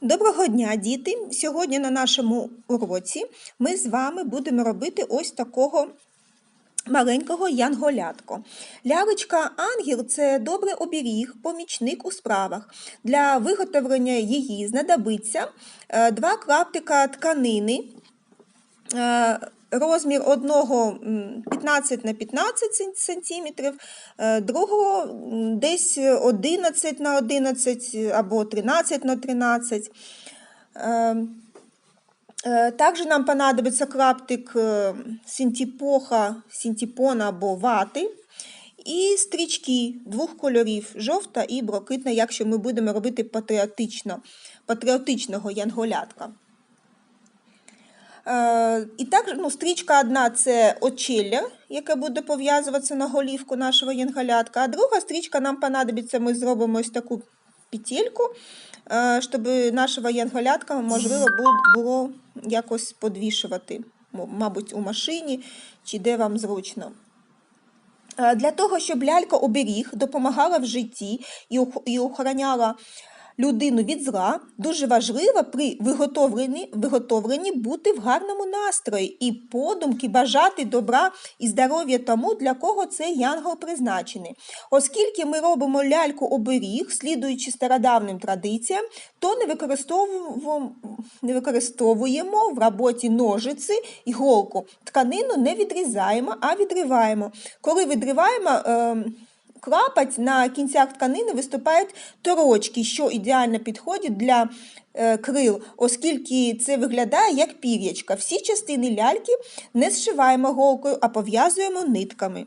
Доброго дня, діти! Сьогодні на нашому уроці ми з вами будемо робити ось такого маленького янголятко. Лялечка ангел це добрий оберіг, помічник у справах. Для виготовлення її знадобиться е, два клаптика тканини. Е, Розмір одного 15 на 15 сантиметрів, е, другого десь 11 на 11 або 13 на 13. Е, е, Також нам понадобиться клаптик е, синтепоха, синтепона або вати. І стрічки двох кольорів жовта і блакитна, якщо ми будемо робити патріотично, патріотичного янголятка. Е, І також ну, стрічка одна це очілля, яке буде пов'язуватися на голівку нашого янголятка, а друга стрічка нам понадобиться, ми зробимо ось таку петельку, е, щоб нашого янголятка можливо було якось подвішувати, мабуть, у машині чи де вам зручно. Е, Для того, щоб лялька оберіг допомагала в житті і охороняла людину від зла, дуже важливо при виготовленні, виготовленні бути в гарному настрої і подумки бажати добра і здоров'я тому, для кого цей янгол призначений. Оскільки ми робимо ляльку оберіг, слідуючи стародавнім традиціям, то не використовуємо, не використовуємо в роботі ножиці, іголку. Тканину не відрізаємо, а відриваємо. Коли відриваємо, е, клапать на кінцях тканини виступають торочки, що ідеально підходять для е, крил, оскільки це виглядає як пір'ячка. Всі частини ляльки не зшиваємо голкою, а пов'язуємо нитками.